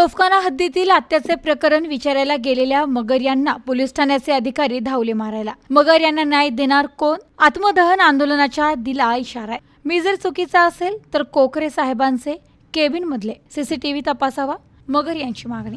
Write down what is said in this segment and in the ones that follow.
तोफखाना हद्दीतील हत्याचे प्रकरण विचारायला गेलेल्या मगर यांना पोलीस ठाण्याचे अधिकारी धावले मारायला. मगर यांना न्याय देणार कोण? आत्मदहन आंदोलनाच्या दिला इशारा आहे. मी जर चुकीचा असेल तर कोकरे साहेबांचे केबिन मधले सीसीटीव्ही तपासावा. मगर यांची मागणी.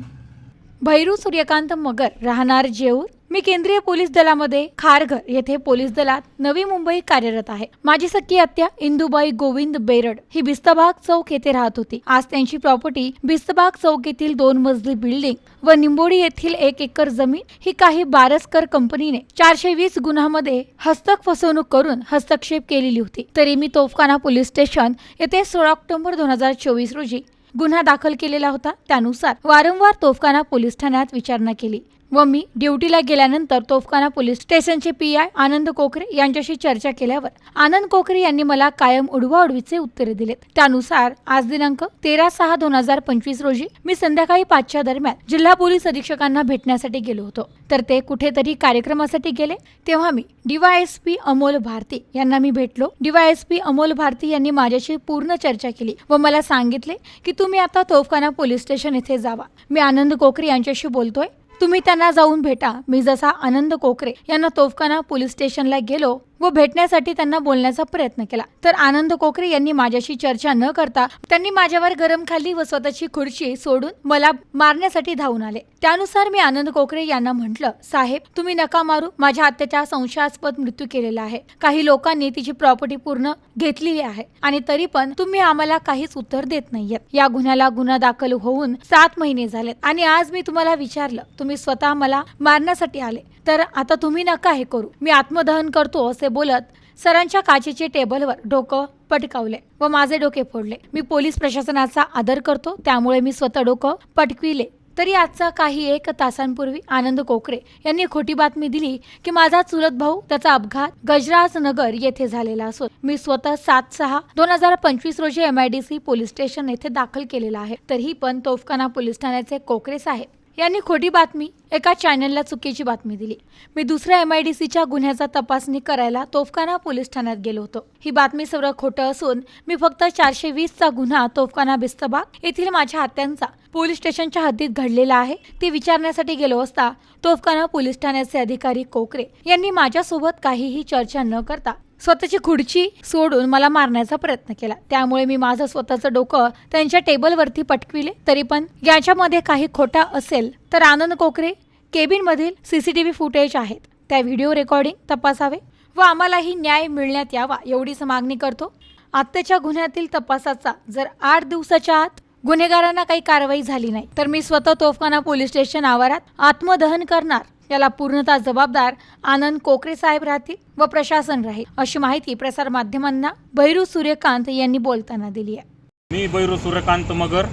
भैरू सूर्यकांत मगर राहणार जेऊर मी केंद्रीय पोलीस दलामध्ये खारघर येथे पोलीस दलात नवी मुंबई कार्यरत आहे. माझी सख्खी आत्या इंदुबाई गोविंद बेरड ही बिस्तबाग चौक येथे राहत होती. आज त्यांची प्रॉपर्टी बिस्तबाग चौक येथील दोन मजली बिल्डिंग व निंबोडी येथील एक एकर जमीन ही काही बारसकर कंपनीने चारशे वीस गुन्ह्यामध्ये हस्तक फसवणूक करून हस्तक्षेप केलेली होती. तरी मी तोफखाना पोलीस स्टेशन येथे सोळा ऑक्टोबर दोन हजार चोवीस रोजी गुन्हा दाखल केलेला होता. त्यानुसार वारंवार तोफखाना पोलीस ठाण्यात विचारणा केली. व मी ड्युटीला गेल्यानंतर तोफखाना पोलीस स्टेशनचे पी आय आनंद कोकरे यांच्याशी चर्चा केल्यावर आनंद कोकरे यांनी मला कायम उडवाउडवीचे उत्तरे दिलेत. त्यानुसार आज दिनांक तेरा सहा दोन हजार पंचवीस रोजी मी संध्याकाळी पाचच्या दरम्यान जिल्हा पोलीस अधीक्षकांना भेटण्यासाठी गेलो होतो. तर ते कुठेतरी कार्यक्रमासाठी गेले. तेव्हा मी डीवायएसपी अमोल भारती यांना मी भेटलो. डीवायएसपी अमोल भारती यांनी माझ्याशी पूर्ण चर्चा केली व मला सांगितले की तुम्ही आता तोफखाना पोलीस स्टेशन येथे जावा. मी आनंद कोकरे यांच्याशी बोलतोय. तुम्ही त्यांना जाऊन भेटा. मी जसा आनंद कोकरे यांना तोफखाना पोलीस स्टेशनला गेलो व भेटण्यासाठी त्यांना बोलण्याचा प्रयत्न केला. तर आनंद कोकरे यांनी माझ्याशी चर्चा न करता त्यांनी माझ्यावर गरम खाल्ली व स्वतःची खुर्ची सोडून मला मारण्यासाठी धावून आले. त्यानुसार मी आनंद कोकरे यांना म्हटलं साहेब तुम्ही नका मारू. माझ्या आत्याचा संशयास्पद मृत्यू केलेला आहे. काही लोकांनी तिची प्रॉपर्टी पूर्ण घेतलेली आहे आणि तरी पण तुम्ही आम्हाला काहीच उत्तर देत नाहीयेत. या गुन्ह्याला गुन्हा दाखल होऊन सात महिने झालेत आणि आज मी तुम्हाला विचारलं तुम्ही स्वतः मला मारण्यासाठी आले. तर आता तुम्ही नका हे करू. मी आत्मदहन करतो असे बोलत सरांच्या काचेचे टेबलवर डोकं पटकावले व माझे डोके फोडले. मी पोलीस प्रशासनाचा आदर करतो त्यामुळे मी स्वतः डोकं पटकविले. तरी आजचा काही एक तासांपूर्वी आनंद कोकरे यांनी खोटी बातमी दिली की माझा चुलत भाऊ त्याचा अपघात गजराज नगर येथे झालेला असून मी स्वतः सात सहा दोन हजार पंचवीस रोजी एमआयडीसी पोलीस स्टेशन येथे दाखल केलेला आहे. तरीही पण तोफखाना पोलीस ठाण्याचे कोकरे साहेब यांनी खोटी बातमी एका चॅनलला चुकीची बातमी दिली. मी दुसऱ्या एम आय डी सीच्या गुन्ह्याचा तपासणी करायला तोफखाना पोलीस ठाण्यात गेलो होतो. ही बातमी सर्व खोटं असून मी फक्त चारशे वीसचा गुन्हा तोफखाना बिस्तबाग येथील माझ्या हत्यांचा पोलीस स्टेशनच्या हद्दीत घडलेला आहे. ते विचारण्यासाठी गेलो असता तोफखाना पोलीस ठाण्याचे अधिकारी कोकरे यांनी माझ्यासोबत काहीही चर्चा न करता स्वतःची खुर्ची सोडून मला मारण्याचा प्रयत्न केला. त्यामुळे मी माझं स्वतःचं डोकं त्यांच्या टेबलवरती पटकविले. तरी पण याच्यामध्ये काही खोटा असेल तर आनंद कोकरे केबिनमधील सीसीटीव्ही फुटेज आहेत. त्या व्हिडिओ रेकॉर्डिंग तपासावे व आम्हालाही न्याय मिळण्यात यावा एवढीच मागणी करतो. आत्ताच्या गुन्ह्यातील तपासाचा जर आठ दिवसाच्या आत गुन्हेगारांना काही कारवाई झाली नाही. तर मी स्वतः तोफखाना पोलीस स्टेशन आवारात आत्मदहन करणार याला पूर्णतः जबाबदार आनंद कोकरे साहेब राहतील व प्रशासन राहील अशी माहिती प्रसार माध्यमांना भैरू सूर्यकांत यांनी बोलताना दिली आहे. मी बैरू सूर्यकांत मगर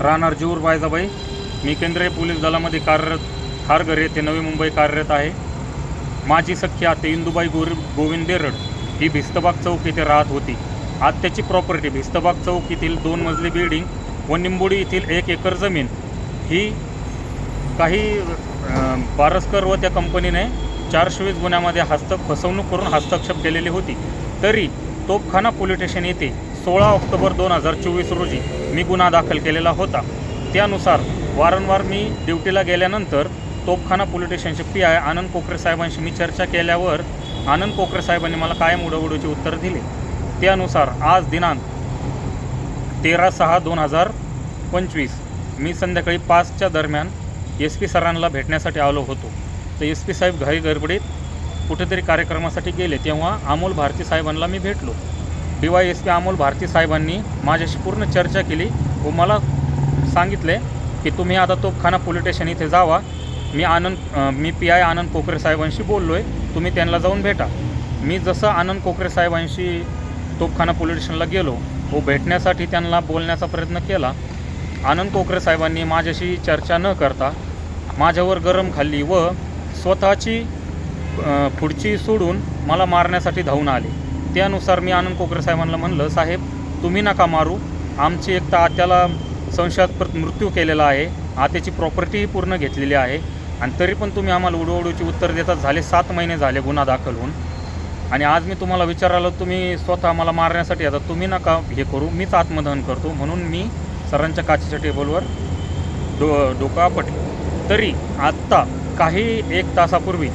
राहणार जीवर बायजाबाई मी केंद्रीय पोलीस दलामध्ये कार्यरत खारघर येथे नवी मुंबई कार्यरत आहे. माझी सख्या ते इंदुबाई गोर गोविंद बेरड ही भिस्तबाग चौक येथे राहत होती. आत्याची प्रॉपर्टी भिस्तबाग चौक येथील दोन मजली बिल्डिंग व निंबोडी येथील एक एकर जमीन ही काही पारस्कर बारसकर व त्या कंपनीने चारशे वीस गुन्ह्यामध्ये हस्त फसवणूक करून हस्तक्षेप केलेली होती. तरी तोपखाना पोलीस स्टेशन येथे सोळा ऑक्टोबर दोन हजार चोवीस रोजी मी गुन्हा दाखल केलेला होता. त्यानुसार वारंवार मी ड्युटीला गेल्यानंतर तोपखाना पोलीस स्टेशनचे पी आय आनंद कोकरे साहेबांशी मी चर्चा केल्यावर आनंद कोकरे साहेबांनी मला कायम उडवडूचे उत्तर दिले. त्यानुसार आज दिनांक तेरा सहा दोन हजार पंचवीस. मी संध्याकाळी पाचच्या दरम्यान एस पी सरांना भेटण्यासाठी आलो होतो. तर एस पी साहेब घाई गडबडीत कुठेतरी कार्यक्रमासाठी गेले तेव्हा अमोल भारती साहेबांना मी भेटलो. D Y S P Amol Bharti साहेबांनी माझ्याशी पूर्ण चर्चा केली व मला सांगितले की तुम्ही आता तोपखाना पोलीस स्टेशन इथे जावा. मी आनंद मी पी आय आनंद कोकरे साहेबांशी बोललो आहे तुम्ही त्यांना जाऊन भेटा. मी जसं आनंद कोकरे साहेबांशी तोपखाना पोलीस स्टेशनला गेलो व भेटण्यासाठी त्यांना बोलण्याचा प्रयत्न केला. आनंद कोकरे साहेबांनी माझ्याशी चर्चा न करता माझ्यावर गरम खाल्ली व स्वतःची पुढची सोडून मला मारण्यासाठी धावून आले. त्यानुसार मी आनंद कोकरे साहेबांना म्हणलं साहेब तुम्ही नका मारू. आमची एक तर आत्याला संशयास्पद मृत्यू केलेला आहे. आत्याची प्रॉपर्टीही पूर्ण घेतलेली आहे. आणि तरी पण तुम्ही आम्हाला उडवडूची उत्तर देतात झाले सात महिने झाले गुन्हा दाखल होऊन. आणि आज मी तुम्हाला विचारायला तुम्ही स्वतः मला मारण्यासाठी आता तुम्ही नका हे करू मीच आत्मदहन करतो. म्हणून मी सरांच्या काचेच्या टेबलवर डो डोका आपटले. तरी आत्ता काही एक तासापूर्वी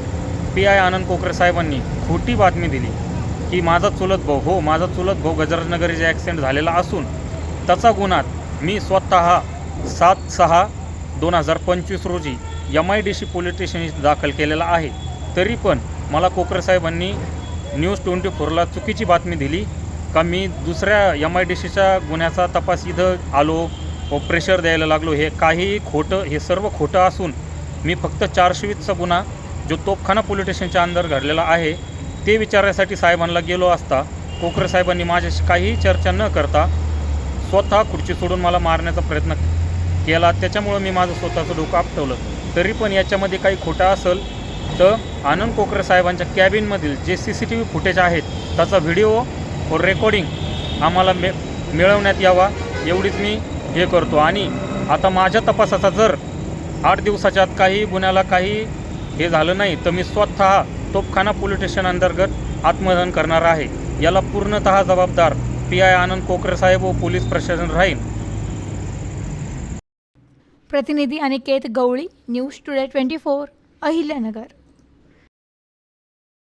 पी आय आनंद कोकरे साहेबांनी खोटी बातमी दिली की माझा चुलत भाऊ हो माझा चुलत भाऊ गजराजनगरीचा ॲक्सिडेंट झालेला असून त्याचा गुन्हात मी स्वतः सात सहा दोन हजार पंचवीस रोजी M I D C police station दाखल केलेला आहे. तरी पण मला कोकरे साहेबांनी न्यूज ट्वेंटी फोरला चुकीची बातमी दिली. का मी दुसऱ्या एम आय डी सीच्या गुन्ह्याचा तपास इथं आलो व प्रेशर द्यायला लागलो हे काही खोटं हे सर्व खोटं असून मी फक्त चारशेवीसचा गुन्हा जो तोपखाना पोलीस स्टेशनच्या अंदर घडलेला आहे ते विचारण्यासाठी साहेबांना गेलो असता कोकरे साहेबांनी माझ्याशी काहीही चर्चा न करता स्वतः खुर्ची सोडून मला मारण्याचा प्रयत्न केला. त्याच्यामुळं मी माझं स्वतःचं डोकं आपटवलं. तरी पण याच्यामध्ये काही खोटं असेल तर आनंद कोकरे साहेबांच्या कॅबिनमधील जे C C T V footage आहेत त्याचा व्हिडिओ व रेकॉर्डिंग आम्हाला मे मिळवण्यात यावा एवढीच मी हे करतो. आणि आता माझ्या तपासाचा जर आठ दिवसाच्या आत काही गुन्ह्याला काही हे झालं नाही तर मी स्वतः तोपखाना पोलीस स्टेशन अंतर्गत आत्मदहन करणार आहे. याला पूर्णतः जबाबदार पी आय आनंद कोकरे साहेब व पोलीस प्रशासन राहील. प्रतिनिधी Aniket Gawali news today twenty four Ahilyanagar.